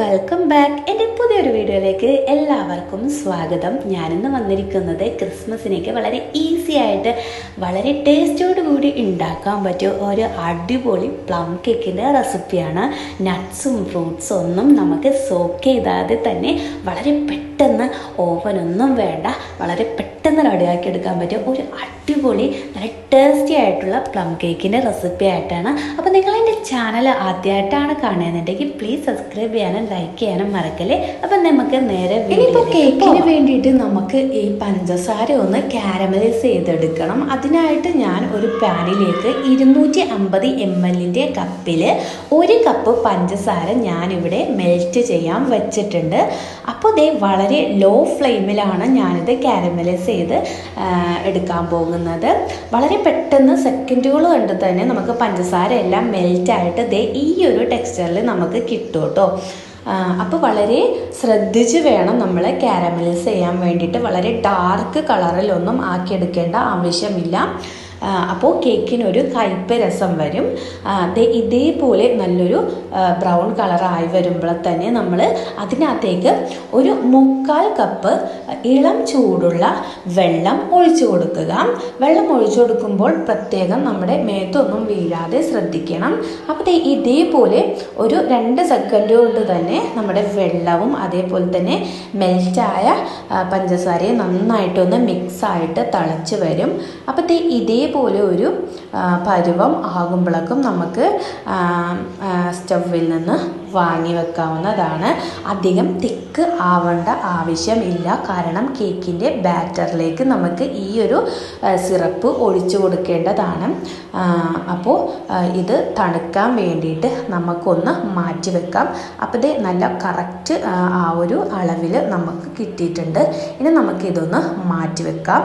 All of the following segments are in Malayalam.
വെൽക്കം ബാക്ക് എന്റെ പുതിയൊരു വീഡിയോയിലേക്ക് എല്ലാവർക്കും സ്വാഗതം. ഞാനിന്ന് വന്നിരിക്കുന്നത് ക്രിസ്മസിനേക്ക് വളരെ ഈസി ആയിട്ട് വളരെ ടേസ്റ്റോട് കൂടി ഉണ്ടാക്കാൻ പറ്റിയ ഒരു അടിപൊളി പ്ലം കേക്കിന്റെ റെസിപ്പിയാണ് നട്ട്സും ഫ്രൂട്ട്സും ഒന്നും നമുക്ക് സോക്ക് ചെയ്താതെ തന്നെ വളരെ പെട്ടെന്ന് ഓവനൊന്നും വേണ്ട വളരെ പെട്ടെന്ന് റെഡിയാക്കി എടുക്കാൻ പറ്റിയ ഒരു അടിപൊളി നല്ല ടേസ്റ്റി ആയിട്ടുള്ള പ്ലം കേക്കിന്റെ റെസിപ്പി ആയിട്ടാണ് അപ്പോൾ നിങ്ങൾ എന്റെ ചാനൽ ആദ്യമായിട്ടാണ് കാണുന്നുണ്ടെങ്കിൽ പ്ലീസ് സബ്സ്ക്രൈബ് ചെയ്യാനും ലൈക്ക് ചെയ്യാനും മറക്കല്ലേ? അപ്പം നമുക്ക് നേരെ ഇനിയിപ്പോൾ വീഡിയോയിലേക്ക് കേക്കിന് വേണ്ടിയിട്ട് നമുക്ക് ഈ പഞ്ചസാര ഒന്ന് കാരമലൈസ് ചെയ്തെടുക്കണം. അതിനായിട്ട് ഞാൻ ഒരു പാനിലേക്ക് ഇരുന്നൂറ്റി അമ്പത് എം എല്ലിന്റെ കപ്പിൽ ഒരു കപ്പ് പഞ്ചസാര ഞാൻ ഇവിടെ മെൽറ്റ് ചെയ്യാൻ വെച്ചിട്ടുണ്ട്. അപ്പോൾ ദേ വളരെ ലോ ഫ്ലെയിമിലാണ് ഞാനിത് കാരമലൈസ് ചെയ്ത് എടുക്കാൻ പോകുന്നത്. വളരെ പെട്ടെന്ന് സെക്കൻഡുകൾ കൊണ്ട് തന്നെ നമുക്ക് പഞ്ചസാര എല്ലാം മെൽറ്റായിട്ട് ദേ ഈ ഒരു ടെക്സ്ചറിൽ നമുക്ക് കിട്ടും കേട്ടോ. അപ്പോൾ വളരെ ശ്രദ്ധിച്ച് വേണം നമ്മൾ കാരമലൈസ് ചെയ്യാൻ വേണ്ടിയിട്ട്. വളരെ ഡാർക്ക് കളറിലൊന്നും ആക്കിയെടുക്കേണ്ട ആവശ്യമില്ല. അപ്പോൾ കേക്കിനൊരു കയ്പ് രസം വരും ദേ ഇതേപോലെ നല്ലൊരു ബ്രൗൺ കളറായി വരുമ്പോൾ തന്നെ നമ്മൾ അതിനകത്തേക്ക് ഒരു മുക്കാൽ കപ്പ് ഇളം ചൂടുള്ള വെള്ളം ഒഴിച്ചു കൊടുക്കുക. വെള്ളം ഒഴിച്ചു കൊടുക്കുമ്പോൾ പ്രത്യേകം നമ്മുടെ മേത്തൊന്നും വീഴാതെ ശ്രദ്ധിക്കണം. അപ്പോൾ ഇതേപോലെ ഒരു രണ്ട് സെക്കൻഡ് കൊണ്ട് തന്നെ നമ്മുടെ വെള്ളവും അതേപോലെ തന്നെ മെൽറ്റായ പഞ്ചസാരയും നന്നായിട്ടൊന്ന് മിക്സായിട്ട് തിളച്ച് വരും. അപ്പോൾ ദേ ഇതേപോലെ ഒരു പരുവം ആകുമ്പോഴേക്കും നമുക്ക് സ്റ്റൗവിൽ നിന്ന് വാങ്ങി വെക്കാവുന്നതാണ്. അധികം തിക്ക് ആവേണ്ട ആവശ്യമില്ല. കാരണം കേക്കിന്റെ ബാറ്ററിലേക്ക് നമുക്ക് ഈ ഒരു സിറപ്പ് ഒഴിച്ചു കൊടുക്കേണ്ടതാണ്. അപ്പോൾ ഇത് തണുക്കാൻ വേണ്ടിയിട്ട് നമുക്കൊന്ന് മാറ്റി വെക്കാം. അപ്പോൾ ഇത് നല്ല കറക്റ്റ് ആ ഒരു അളവിൽ നമുക്ക് കിട്ടിയിട്ടുണ്ട്. ഇനി നമുക്കിതൊന്ന് മാറ്റി വെക്കാം.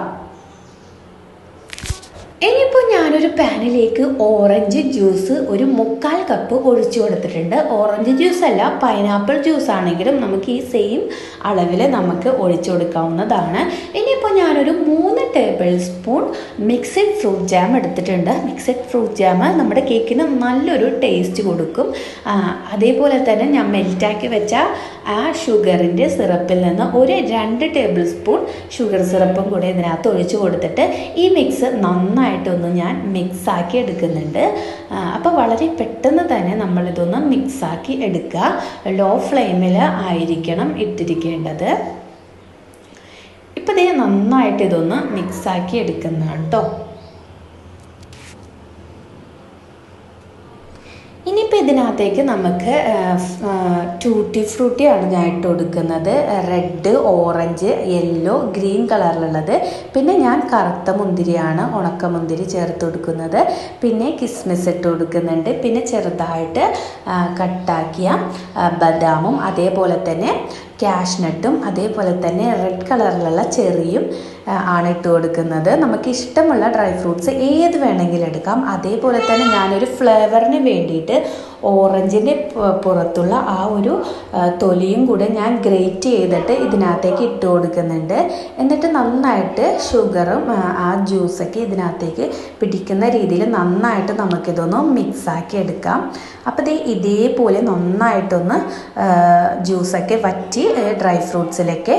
ഇനിയിപ്പോൾ ഞാനൊരു പാനിലേക്ക് ഓറഞ്ച് ജ്യൂസ് ഒരു മുക്കാൽ കപ്പ് ഒഴിച്ചു കൊടുത്തിട്ടുണ്ട്. ഓറഞ്ച് ജ്യൂസ് അല്ല പൈനാപ്പിൾ ജ്യൂസ് ആണെങ്കിലും നമുക്ക് ഈ സെയിം അളവിൽ നമുക്ക് ഒഴിച്ചു കൊടുക്കാവുന്നതാണ്. ഇനിയിപ്പോൾ ഞാനൊരു മൂന്ന് tablespoon mixed fruit jam എടുത്തിട്ടുണ്ട്. മിക്സഡ് ഫ്രൂട്ട് ജാം നമ്മുടെ കേക്കിന് നല്ലൊരു ടേസ്റ്റ് കൊടുക്കും. അതേപോലെ തന്നെ ഞാൻ മെൽറ്റാക്കി വെച്ച ആ ഷുഗറിന്റെ സിറപ്പിൽ നിന്ന് ഒരു രണ്ട് ടേബിൾ സ്പൂൺ ഷുഗർ സിറപ്പും കൂടി ഇതിനകത്ത് ഒഴിച്ച് കൊടുത്തിട്ട് ഈ മിക്സ് നന്നായിട്ടൊന്ന് ഞാൻ മിക്സാക്കി എടുക്കുന്നുണ്ട്. അപ്പോൾ വളരെ പെട്ടെന്ന് തന്നെ നമ്മളിതൊന്ന് മിക്സാക്കി എടുക്കുക. ലോ ഫ്ലെയിമിൽ ആയിരിക്കണം ഇട്ടിരിക്കേണ്ടത്. ഇപ്പം ഇതേ നന്നായിട്ട് ഇതൊന്ന് മിക്സാക്കി എടുക്കുന്നതാണ് കേട്ടോ ഇനിയിപ്പോൾ ഇതിനകത്തേക്ക് നമുക്ക് ടൂട്ടി ഫ്രൂട്ടിയാണ് ഞാൻ ഇട്ട് കൊടുക്കുന്നത്. റെഡ് ഓറഞ്ച് യെല്ലോ ഗ്രീൻ കളറിലുള്ളത്. പിന്നെ ഞാൻ കറുത്ത മുന്തിരിയാണ് ഉണക്ക മുന്തിരി ചേർത്ത് കൊടുക്കുന്നത്. പിന്നെ കിസ്മിസ് ഇട്ട് കൊടുക്കുന്നുണ്ട്. പിന്നെ ചെറുതായിട്ട് കട്ടാക്കിയ ബദാമും അതേപോലെ തന്നെ ക്യാഷ്നട്ടും അതേപോലെ തന്നെ റെഡ് കളറിലുള്ള ചെറിയും ആണ് ഇട്ട് കൊടുക്കുന്നത്. നമുക്ക് ഇഷ്ടമുള്ള ഡ്രൈ ഫ്രൂട്ട്സ് ഏത് വേണമെങ്കിലും എടുക്കാം. അതേപോലെ തന്നെ ഞാനൊരു ഫ്ലേവറിന് വേണ്ടിയിട്ട് ഓറഞ്ചിന്റെ പുറത്തുള്ള ആ ഒരു തൊലിയും കൂടെ ഞാൻ ഗ്രേറ്റ് ചെയ്തിട്ട് ഇതിനകത്തേക്ക് ഇട്ട് കൊടുക്കുന്നുണ്ട്. എന്നിട്ട് നന്നായിട്ട് ഷുഗറും ആ, ജ്യൂസൊക്കെ ഇതിനകത്തേക്ക് പിടിക്കുന്ന രീതിയിൽ നന്നായിട്ട് നമുക്കിതൊന്ന് മിക്സാക്കി എടുക്കാം. അപ്പോൾ ഇത് ഇതേപോലെ നന്നായിട്ടൊന്ന് ജ്യൂസൊക്കെ വറ്റി ഡ്രൈ ഫ്രൂട്ട്സിലൊക്കെ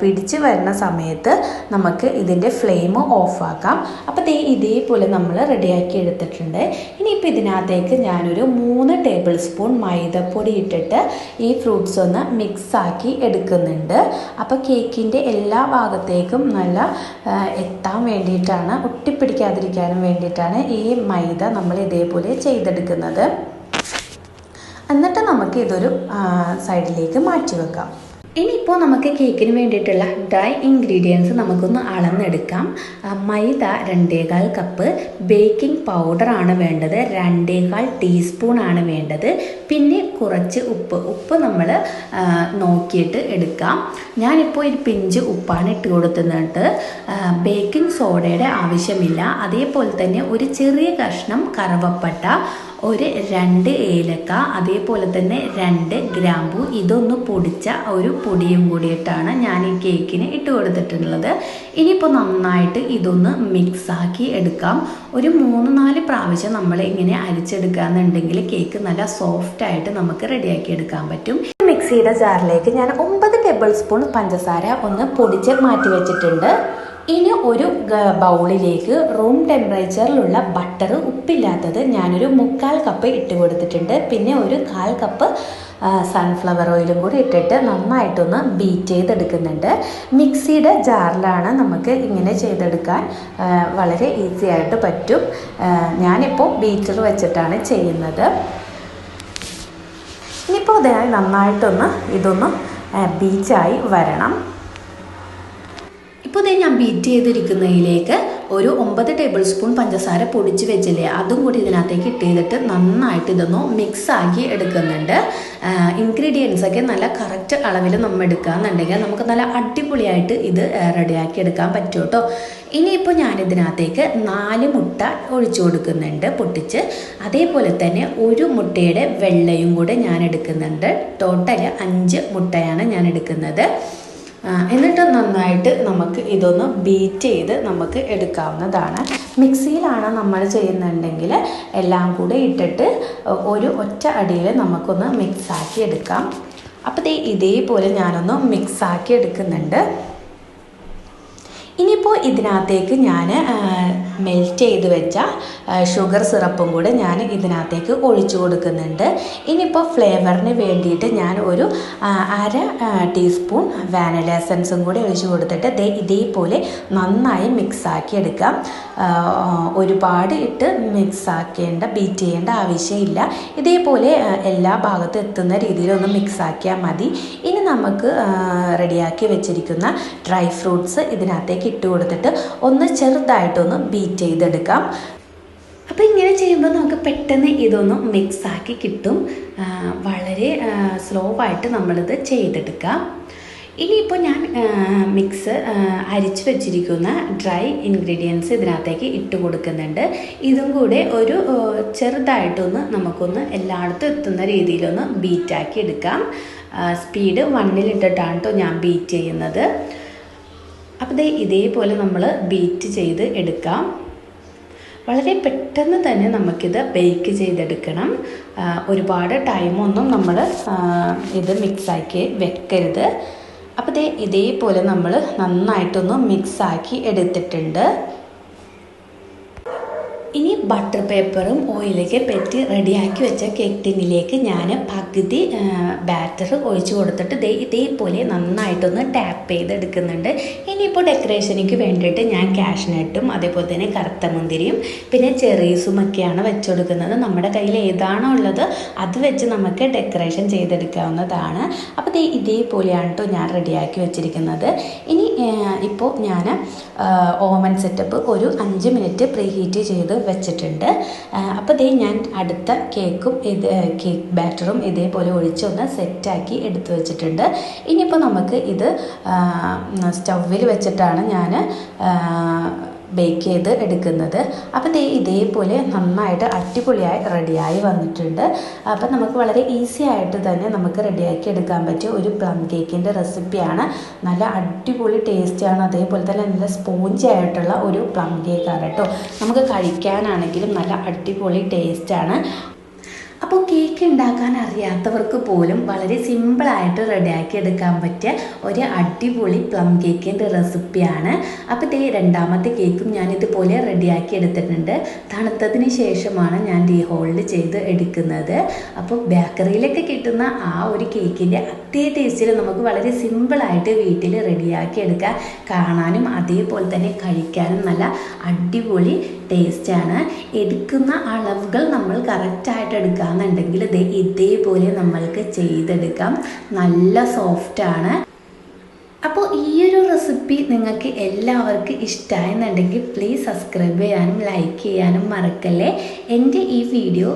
പിടിച്ച് വരുന്ന സമയത്ത് നമുക്ക് ഇതിന്റെ ഫ്ലെയിം ഓഫാക്കാം. അപ്പോൾ ഇതേപോലെ നമ്മൾ റെഡിയാക്കി എടുത്തിട്ടുണ്ട്. ഇനിയിപ്പോൾ ഇതിനകത്തേക്ക് ഞാനൊരു മൂന്ന് ടേബിൾ സ്പൂൺ മൈദപ്പൊടി ഇട്ടിട്ട് ഈ ഫ്രൂട്ട്സ് ഒന്ന് മിക്സാക്കി എടുക്കുന്നുണ്ട്. അപ്പോൾ കേക്കിന്റെ എല്ലാ ഭാഗത്തേക്കും നല്ല എത്താൻ വേണ്ടിയിട്ടാണ് ഒട്ടിപ്പിടിക്കാതിരിക്കാനും വേണ്ടിയിട്ടാണ് ഈ മൈദ നമ്മൾ ഇതേപോലെ ചെയ്തെടുക്കുന്നത്. എന്നിട്ട് നമുക്ക് ഇതൊരു സൈഡിലേക്ക് മാറ്റി വെക്കാം. ഇനിയിപ്പോൾ നമുക്ക് കേക്കിന് വേണ്ടിയിട്ടുള്ള ഡ്രൈ ഇൻഗ്രീഡിയൻസ് നമുക്കൊന്ന് അളന്നെടുക്കാം. മൈദ രണ്ടേകാൽ കപ്പ് ബേക്കിംഗ് പൗഡറാണ് വേണ്ടത് രണ്ടേകാൽ ടീസ്പൂൺ ആണ് വേണ്ടത്. പിന്നെ കുറച്ച് ഉപ്പ് ഉപ്പ് നമ്മൾ നോക്കിയിട്ട് എടുക്കാം. ഞാനിപ്പോൾ ഒരു പിഞ്ച് ഉപ്പാണ് ഇട്ട് കൊടുത്തുന്നിട്ട് ബേക്കിംഗ് സോഡയുടെ ആവശ്യമില്ല. അതേപോലെ തന്നെ ഒരു ചെറിയ കഷ്ണം കറുവപ്പട്ട ഒരു രണ്ട് ഏലക്ക അതേപോലെ തന്നെ രണ്ട് ഗ്രാമ്പു ഇതൊന്ന് പൊടിച്ച ഒരു പൊടിയും കൂടിയിട്ടാണ് ഞാൻ ഈ കേക്കിന് ഇട്ട് കൊടുത്തിട്ടുള്ളത്. ഇനിയിപ്പോൾ നന്നായിട്ട് ഇതൊന്ന് മിക്സാക്കി എടുക്കാം. ഒരു മൂന്ന് നാല് പ്രാവശ്യം നമ്മൾ ഇങ്ങനെ അരിച്ചെടുക്കുകയെന്നുണ്ടെങ്കിൽ കേക്ക് നല്ല സോഫ്റ്റ് ആയിട്ട് നമുക്ക് റെഡിയാക്കി എടുക്കാൻ പറ്റും. മിക്സിയുടെ ജാറിലേക്ക് ഞാൻ ഒമ്പത് ടേബിൾ സ്പൂൺ പഞ്ചസാര ഒന്ന് പൊടിച്ച് മാറ്റി വെച്ചിട്ടുണ്ട്. ഇനി ഒരു ബൗളിലേക്ക് റൂം ടെമ്പറേച്ചറിലുള്ള ബട്ടർ ഉപ്പില്ലാത്തത് ഞാനൊരു മുക്കാൽ കപ്പ് ഇട്ട് കൊടുത്തിട്ടുണ്ട്. പിന്നെ ഒരു കാൽ കപ്പ് സൺഫ്ലവർ ഓയിലും കൂടി ഇട്ടിട്ട് നന്നായിട്ടൊന്ന് ബീറ്റ് ചെയ്തെടുക്കുന്നുണ്ട്. മിക്സിയുടെ ജാറിലാണ് നമുക്ക് ഇങ്ങനെ ചെയ്തെടുക്കാൻ വളരെ ഈസി ആയിട്ട് പറ്റും. ഞാനിപ്പോൾ ബീറ്റർ വെച്ചിട്ടാണ് ചെയ്യുന്നത്. ഇനിയിപ്പോൾ അതായത് നന്നായിട്ടൊന്ന് ഇതൊന്ന് ബീച്ചായി വരണം. ഇപ്പോൾ ഇതേ ഞാൻ ബീറ്റ് ചെയ്തിരിക്കുന്നതിലേക്ക് ഒരു ഒമ്പത് ടേബിൾ സ്പൂൺ പഞ്ചസാര പൊടിച്ച് വെച്ചില്ലേ അതും കൂടി ഇതിനകത്തേക്ക് ഇട്ട് ചെയ്തിട്ട് നന്നായിട്ട് ഇതൊന്ന് മിക്സ് ആക്കി എടുക്കുന്നുണ്ട്. ഇൻഗ്രീഡിയൻസ് ഒക്കെ നല്ല കറക്റ്റ് അളവിൽ നമ്മൾ എടുക്കുകയെന്നുണ്ടെങ്കിൽ നമുക്ക് നല്ല അടിപൊളിയായിട്ട് ഇത് റെഡിയാക്കി എടുക്കാൻ പറ്റും കേട്ടോ ഇനിയിപ്പോൾ ഞാനിതിനകത്തേക്ക് നാല് മുട്ട ഒഴിച്ചു കൊടുക്കുന്നുണ്ട് പൊട്ടിച്ച്. അതേപോലെ തന്നെ ഒരു മുട്ടയുടെ വെള്ളയും കൂടെ ഞാൻ എടുക്കുന്നുണ്ട്. ടോട്ടൽ അഞ്ച് മുട്ടയാണ് ഞാൻ എടുക്കുന്നത്. എന്നിട്ട് നന്നായിട്ട് നമുക്ക് ഇതൊന്ന് ബീറ്റ് ചെയ്ത് നമുക്ക് എടുക്കാവുന്നതാണ്. മിക്സിയിലാണ് നമ്മൾ ചെയ്യുന്നുണ്ടെങ്കിൽ എല്ലാം കൂടെ ഇട്ടിട്ട് ഒരു ഒറ്റ അടിയിൽ നമുക്കൊന്ന് മിക്സാക്കി എടുക്കാം. അപ്പോൾ ഇതേപോലെ ഞാനൊന്ന് മിക്സാക്കി എടുക്കുന്നുണ്ട്. ഇനിയിപ്പോൾ ഇതിനകത്തേക്ക് ഞാൻ മെൽറ്റ് ചെയ്ത് വെച്ച ഷുഗർ സിറപ്പും കൂടെ ഞാൻ ഇതിനകത്തേക്ക് ഒഴിച്ചു കൊടുക്കുന്നുണ്ട്. ഇനിയിപ്പോൾ ഫ്ലേവറിന് വേണ്ടിയിട്ട് ഞാൻ ഒരു അര ടീസ്പൂൺ വാനില എസൻസും കൂടെ ഒഴിച്ചു കൊടുത്തിട്ട് ദേ ഇതേപോലെ നന്നായി മിക്സാക്കി എടുക്കാം. ഒരുപാട് ഇട്ട് മിക്സാക്കേണ്ട ബീറ്റ് ചെയ്യേണ്ട ആവശ്യമില്ല. ഇതേപോലെ എല്ലാ ഭാഗത്തും എത്തുന്ന രീതിയിലൊന്ന് മിക്സാക്കിയാൽ മതി. ഇനി നമുക്ക് റെഡിയാക്കി വെച്ചിരിക്കുന്ന ഡ്രൈ ഫ്രൂട്ട്സ് ഇതിനകത്തേക്ക് ഇട്ട് കൊടുത്തിട്ട് ഒന്ന് ചെറുതായിട്ടൊന്ന് ബീറ്റ് ചെയ്തെടുക്കാം. അപ്പോൾ ഇങ്ങനെ ചെയ്യുമ്പോൾ നമുക്ക് പെട്ടെന്ന് ഇതൊന്ന് മിക്സാക്കി കിട്ടും. വളരെ സ്ലോ ആയിട്ട് നമ്മളിത് ചെയ്തെടുക്കാം. ഇനിയിപ്പോൾ ഞാൻ മിക്സ് അരിച്ചു വെച്ചിരിക്കുന്ന ഡ്രൈ ഇൻഗ്രീഡിയൻസ് ഇതിനകത്തേക്ക് ഇട്ട് കൊടുക്കുന്നുണ്ട്. ഇതും കൂടെ ഒരു ചെറുതായിട്ടൊന്ന് നമുക്കൊന്ന് എല്ലായിടത്തും എത്തുന്ന രീതിയിലൊന്ന് ബീറ്റാക്കി എടുക്കാം. സ്പീഡ് വണ്ണിലിട്ടിട്ടാണ് കേട്ടോ ഞാൻ ബീറ്റ് ചെയ്യുന്നത്. അപ്പോൾ ദേ ഇതേപോലെ നമ്മൾ ബീറ്റ് ചെയ്ത് എടുക്കാം. വളരെ പെട്ടെന്ന് തന്നെ നമുക്കിത് ബേക്ക് ചെയ്തെടുക്കണം. ഒരുപാട് ടൈമൊന്നും നമ്മൾ ഇത് മിക്സാക്കി വെക്കരുത്. അപ്പോൾ ദേ ഇതേപോലെ നമ്മൾ നന്നായിട്ടൊന്ന് മിക്സാക്കി എടുത്തിട്ടുണ്ട്. ബട്ടർ പേപ്പറും ഓയിലൊക്കെ പെറ്റി റെഡിയാക്കി വെച്ച കേക്ക് ടിന്നിലേക്ക് ഞാൻ പകുതി ബാറ്റർ ഒഴിച്ചു കൊടുത്തിട്ട് ദേ ഇതേപോലെ നന്നായിട്ടൊന്ന് ടാപ്പ് ചെയ്തെടുക്കുന്നുണ്ട്. ഇനിയിപ്പോൾ ഡെക്കറേഷനിക്ക് വേണ്ടിയിട്ട് ഞാൻ കാഷ്നട്ടും അതേപോലെ തന്നെ കറുത്ത മുന്തിരിയും പിന്നെ ചെറീസും ഒക്കെയാണ് വെച്ചെടുക്കുന്നത്. നമ്മുടെ കയ്യിൽ ഏതാണോ ഉള്ളത് അത് വെച്ച് നമുക്ക് ഡെക്കറേഷൻ ചെയ്തെടുക്കാവുന്നതാണ്. അപ്പോൾ ദേ ഇതേപോലെയാണ് കേട്ടോ ഞാൻ റെഡിയാക്കി വെച്ചിരിക്കുന്നത്. ഇനി ഇപ്പോൾ ഞാൻ ഓവൻ സെറ്റപ്പ് ഒരു അഞ്ച് മിനിറ്റ് പ്രീഹീറ്റ് ചെയ്ത് വെച്ചിട്ടുണ്ട്. അപ്പോൾ ദേ ഞാൻ അടുത്ത കേക്കും ഇത് കേക്ക് ബാറ്ററും ഇതേപോലെ ഒഴിച്ചൊന്ന് സെറ്റാക്കി എടുത്തു വെച്ചിട്ടുണ്ട്. ഇനിയിപ്പോൾ നമുക്ക് ഇത് സ്റ്റൗവിൽ വെച്ചിട്ടാണ് ഞാൻ ബേക്ക് ചെയ്ത് എടുക്കുന്നത്. അപ്പോൾ ദേ ഇതേപോലെ നന്നായിട്ട് അടിപൊളിയായി റെഡിയായി വന്നിട്ടുണ്ട്. അപ്പോൾ നമുക്ക് വളരെ ഈസി ആയിട്ട് തന്നെ നമുക്ക് റെഡിയാക്കി എടുക്കാൻ പറ്റിയ ഒരു പ്ലം കേക്കിന്റെ റെസിപ്പിയാണ് നല്ല അടിപൊളി ടേസ്റ്റിയാണ് അതേപോലെ തന്നെ നല്ല സ്പോഞ്ചി ആയിട്ടുള്ള ഒരു പ്ലം കേക്കാണ് കേട്ടോ. നമുക്ക് കഴിക്കാനാണെങ്കിലും നല്ല അടിപൊളി ടേസ്റ്റാണ് അപ്പോൾ കേക്ക് ഉണ്ടാക്കാൻ അറിയാത്തവർക്ക് പോലും വളരെ സിമ്പിളായിട്ട് റെഡിയാക്കി എടുക്കാൻ പറ്റിയ ഒരു അടിപൊളി പ്ലം കേക്കിന്റെ റെസിപ്പിയാണ് അപ്പോൾ ഇതേ രണ്ടാമത്തെ കേക്കും ഞാൻ ഇതുപോലെ റെഡിയാക്കി എടുത്തിട്ടുണ്ട്. തണുത്തതിന് ശേഷമാണ് ഞാൻ ഡീ ഹോൾഡ് ചെയ്ത് എടുക്കുന്നത്. അപ്പോൾ ബേക്കറിയിലൊക്കെ കിട്ടുന്ന ആ ഒരു കേക്കിന്റെ അതേ ടേസ്റ്റിൽ നമുക്ക് വളരെ സിമ്പിളായിട്ട് വീട്ടിൽ റെഡിയാക്കി എടുക്കാം. കാണാനും അതേപോലെ തന്നെ കഴിക്കാനും നല്ല അടിപൊളി ടേസ്റ്റാണ് എടുക്കുന്ന അളവുകൾ നമ്മൾ കറക്റ്റായിട്ട് എടുക്കാമെന്നുണ്ടെങ്കിൽ ഇത് ഇതേപോലെ നമ്മൾക്ക് ചെയ്തെടുക്കാം. നല്ല സോഫ്റ്റാണ് അപ്പോൾ ഈ ഒരു റെസിപ്പി നിങ്ങൾക്ക് എല്ലാവർക്കും ഇഷ്ടമായെന്നുണ്ടെങ്കിൽ പ്ലീസ് സബ്സ്ക്രൈബ് ചെയ്യാനും ലൈക്ക് ചെയ്യാനും മറക്കല്ലേ. എന്റെ ഈ വീഡിയോ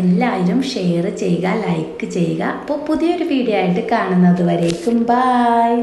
എല്ലാവരും ഷെയർ ചെയ്യുക ലൈക്ക് ചെയ്യുക. അപ്പോൾ പുതിയൊരു വീഡിയോ ആയിട്ട് കാണുന്നത് വരേക്കും. ബായ്